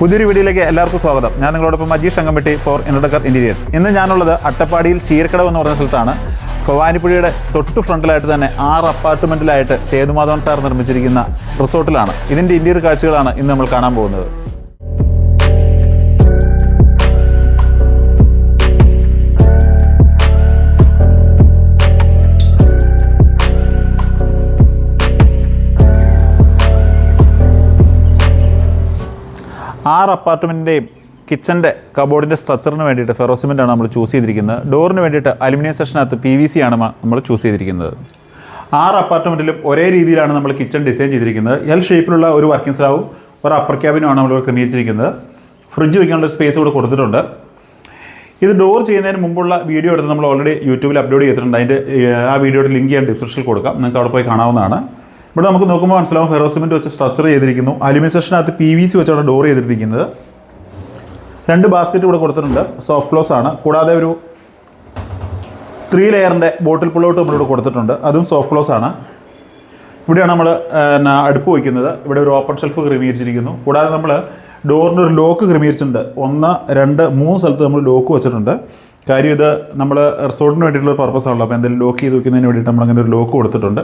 പുതിയൊരു വീഡിയോയിലേക്ക് എല്ലാവർക്കും സ്വാഗതം. ഞാൻ നിങ്ങളോടൊപ്പം Ajeesh Angampatti for Indecor interiors ഇന്ന് ഞാനുള്ളത് അട്ടപ്പാടിയിൽ ചീരക്കടവ് എന്ന് പറഞ്ഞ സ്ഥലത്താണ്. ഭവാനിപ്പുഴയുടെ തൊട്ട് ഫ്രണ്ടിലായിട്ട് തന്നെ ആറ് അപ്പാർട്ട്മെന്റിലായിട്ട് സേതുമാധവൻ സാർ നിർമ്മിച്ചിരിക്കുന്ന റിസോർട്ടിലാണ് ഇതിന്റെ ഇന്റീരിയർ കാഴ്ചകളാണ് ഇന്ന് നമ്മൾ കാണാൻ പോകുന്നത്. ആറ് അപ്പാർട്ട്മെന്റിന്റെയും കിച്ചന്റെ കബോർഡിന്റെ സ്ട്രക്ചറിന് വേണ്ടിയിട്ട് ഫെറോസിമെന്റ് ആണ് നമ്മൾ ചൂസ് ചെയ്തിരിക്കുന്നത്. ഡോറിന് വേണ്ടിയിട്ട് അലുമിനിയം സെക്ഷനകത്ത് പി വി സി ആണ് നമ്മൾ ചൂസ് ചെയ്തിരിക്കുന്നത്. ആറ് അപ്പാർട്ട്മെന്റിലും ഒരേ രീതിയിലാണ് നമ്മൾ കിച്ചൺ ഡിസൈൻ ചെയ്തിരിക്കുന്നത്. എൽ ഷേപ്പിലുള്ള ഒരു വർക്കിംഗ് സ്ലാവും ഒരു അപ്പർ ക്യാബിനുമാണ് നമ്മൾ ക്രമീകരിച്ചിരിക്കുന്നത്. ഫ്രിഡ്ജ് വയ്ക്കാനുള്ള സ്പേസ് ഇവിടെ കൊടുത്തിട്ടുണ്ട്. ഇത് ഡോർ ചെയ്യുന്നതിന് മുമ്പുള്ള വീഡിയോ എടുത്ത് നമ്മൾ ഓൾറെഡി യൂട്യൂബിൽ അപ്ലോഡ് ചെയ്തിട്ടുണ്ട്. അതിന്റെ ആ വീഡിയോയുടെ ലിങ്ക് ഞാൻ ഡിസ്ക്രിപ്ഷനിൽ കൊടുക്കാം. നിങ്ങൾക്ക് അവിടെ പോയി കാണാവുന്നതാണ്. ഇവിടെ നമുക്ക് നോക്കുമ്പോൾ മനസ്സിലാവും ഫെറോസിമെന്റ് വെച്ച് സ്ട്രക്ചർ ചെയ്തിരിക്കുന്നു. അലുമിനിയം സെക്ഷനകത്ത് പി വി സി വെച്ചാണ് ഡോർ ചെയ്തിരിക്കുന്നത്. രണ്ട് ബാസ്ക്കറ്റ് ഇവിടെ കൊടുത്തിട്ടുണ്ട്. സോഫ്റ്റ് ക്ലോസ് ആണ്. കൂടാതെ ഒരു ത്രീ ലെയറിന്റെ ബോട്ടിൽ പുള്ളോട്ട് നമ്മളിവിടെ കൊടുത്തിട്ടുണ്ട്. അതും സോഫ്റ്റ് ക്ലോസ് ആണ്. ഇവിടെയാണ് നമ്മൾ അടുപ്പ് വയ്ക്കുന്നത്. ഇവിടെ ഒരു ഓപ്പൺ ഷെൽഫ് ക്രമീകരിച്ചിരിക്കുന്നു. കൂടാതെ നമ്മൾ ഡോറിന്റെ ഒരു ലോക്ക് ക്രമീകരിച്ചിട്ടുണ്ട്. ഒന്ന് രണ്ട് മൂന്ന് സ്ഥലത്ത് നമ്മൾ ലോക്ക് വെച്ചിട്ടുണ്ട്. കാര്യം ഇത് നമ്മൾ റിസോർട്ടിന് വേണ്ടിയിട്ടുള്ള പർപ്പസ് ആണല്ലോ. അപ്പോൾ എന്തെങ്കിലും ലോക്ക് ചെയ്ത് വെക്കുന്നതിന് വേണ്ടിയിട്ട് നമ്മളങ്ങനെ ഒരു ലോക്ക് കൊടുത്തിട്ടുണ്ട്.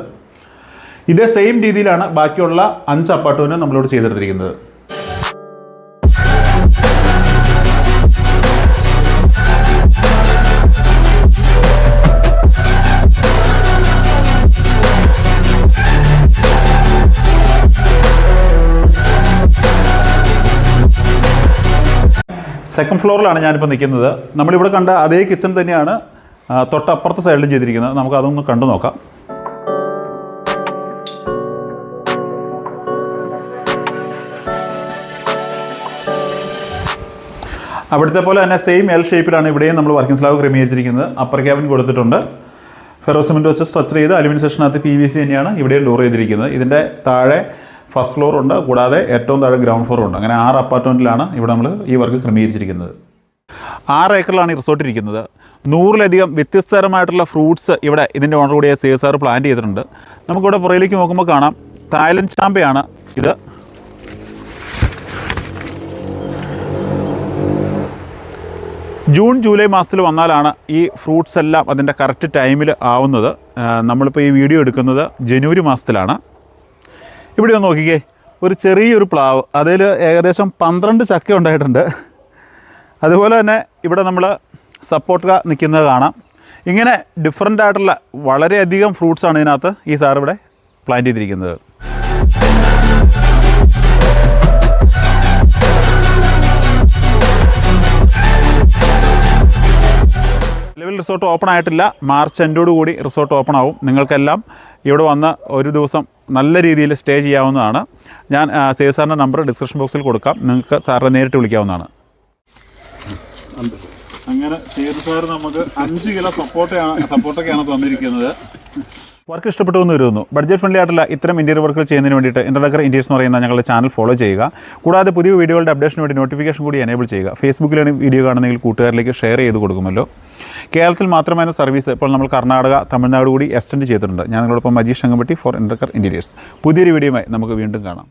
ഇതേ സെയിം രീതിയിലാണ് ബാക്കിയുള്ള അഞ്ച് അപ്പാർട്ട്മെന്റും നമ്മളോട് ചെയ്തെടുത്തിരിക്കുന്നത്. സെക്കൻഡ് ഫ്ലോറിലാണ് ഞാനിപ്പോൾ നിൽക്കുന്നത്. നമ്മളിവിടെ കണ്ട അതേ കിച്ചൺ തന്നെയാണ് തൊട്ടപ്പുറത്തെ സൈഡിലും ചെയ്തിരിക്കുന്നത്. നമുക്ക് അതൊന്ന് കണ്ടു നോക്കാം. അവിടുത്തെ പോലെ തന്നെ സെയിം എൽ ഷേപ്പിലാണ് ഇവിടെയും നമ്മൾ വർക്കിംഗ് സ്ലാബ് ക്രമീകരിച്ചിരിക്കുന്നത്. അപ്പർ ക്യാബിൻ കൊടുത്തിട്ടുണ്ട്. ഫെറോസിമെന്റ് വെച്ച് സ്ട്രക്ചർ ചെയ്ത് അലുമിനിയം സെക്ഷനകത്ത് പി വി സി തന്നെയാണ് ഇവിടെയും ഡോർ ചെയ്തിരിക്കുന്നത്. ഇതിന്റെ താഴെ ഫസ്റ്റ് ഫ്ലോർ ഉണ്ട്. കൂടാതെ ഏറ്റവും താഴെ ഗ്രൗണ്ട് ഫ്ലോർ ഉണ്ട്. അങ്ങനെ ആറ് അപ്പാർട്ട്മെന്റിലാണ് ഇവിടെ നമ്മൾ ഈ വർക്ക് ക്രമീകരിച്ചിരിക്കുന്നത്. ആറ് ഏക്കറിലാണ് ഈ റിസോർട്ട് ഇരിക്കുന്നത്. നൂറിലധികം വ്യത്യസ്തതരമായിട്ടുള്ള ഫ്രൂട്ട്സ് ഇവിടെ ഇതിന്റെ ഓണർ കൂടിയ സി എസ് ആർ പ്ലാൻ ചെയ്തിട്ടുണ്ട്. നമുക്കിവിടെ പുറയിലേക്ക് നോക്കുമ്പോൾ കാണാം. തായ്ലൻഡ് ചാമ്പയാണ് ഇത്. ജൂൺ ജൂലൈ മാസത്തിൽ വന്നാലാണ് ഈ ഫ്രൂട്ട്സ് എല്ലാം അതിന്റെ കറക്റ്റ് ടൈമിൽ ആവുന്നത്. നമ്മളിപ്പോൾ ഈ വീഡിയോ എടുക്കുന്നത് ജനുവരി മാസത്തിലാണ്. ഇവിടെ ഒന്ന് നോക്കിക്കേ ഒരു ചെറിയൊരു പ്ലാവ്. അതിൽ ഏകദേശം പന്ത്രണ്ട് ചക്ക ഉണ്ടായിട്ടുണ്ട്. അതുപോലെ തന്നെ ഇവിടെ നമ്മൾ സപ്പോർട്ട് നിൽക്കുന്നത് കാണാം. ഇങ്ങനെ ഡിഫറെന്റ് ആയിട്ടുള്ള വളരെയധികം ഫ്രൂട്ട്സാണ് ഇതിനകത്ത് ഈ സാർ ഇവിടെ പ്ലാൻ ചെയ്തിരിക്കുന്നത്. റിസോർട്ട് ഓപ്പൺ ആയിട്ടില്ല. മാർച്ച് എൻഡോട് കൂടി റിസോർട്ട് ഓപ്പൺ ആവും. നിങ്ങൾക്കെല്ലാം ഇവിടെ വന്ന് ഒരു ദിവസം നല്ല രീതിയിൽ സ്റ്റേ ചെയ്യാവുന്നതാണ്. ഞാൻ സേവ് സാറിന്റെ നമ്പർ ഡിസ്ക്രിപ്ഷൻ ബോക്സിൽ കൊടുക്കാം. നിങ്ങൾക്ക് സാറിനെ നേരിട്ട് വിളിക്കാവുന്നതാണ്. അങ്ങനെ സേതു സാർ നമുക്ക് അഞ്ച് കിലോ സപ്പോർട്ടയാണ് സപ്പോർട്ടൊക്കെയാണ് തന്നിരിക്കുന്നത്. വർക്ക് ഇഷ്ടപ്പെട്ടു എന്ന് വരുന്നു ബഡ്ജറ്റ് ഫ്രണ്ട്ലി ആയിട്ടുള്ള ഇത്തരം ഇന്റീരിയർ വർക്കുകൾ ചെയ്യുന്നതിന് വേണ്ടിയിട്ട് ഇന്റർഡക്കർ ഇന്റീരിയർസ് എന്ന് പറയുന്ന ഞങ്ങളുടെ ചാനൽ ഫോളോ ചെയ്യുക. കൂടാതെ പുതിയ വീഡിയോകളുടെ അപ്ഡേഷന് വേണ്ടി നോട്ടിഫിക്കേഷൻ കൂടി എനേബിൾ ചെയ്യുക. ഫേസ്ബുക്കിലാണ് വീഡിയോ കാണുന്നെങ്കിൽ കൂട്ടുകാരിലേക്ക് ഷെയർ ചെയ്ത് കൊടുക്കുമല്ലോ. കേരളത്തിൽ മാത്രമായ സർവീസ് ഇപ്പോൾ നമ്മൾ കർണാടക തമിഴ്നാട് കൂടി എക്സ്റ്റെൻഡ് ചെയ്തിട്ടുണ്ട്. ഞാൻ നിങ്ങളോടൊപ്പം മജീഷ് അങ്കമ്പട്ടി ഫോർ ഇന്റർക്കർ ഇന്റീരിയേഴ്സ് പുതിയൊരു വീഡിയോയുമായി നമുക്ക് വീണ്ടും കാണാം.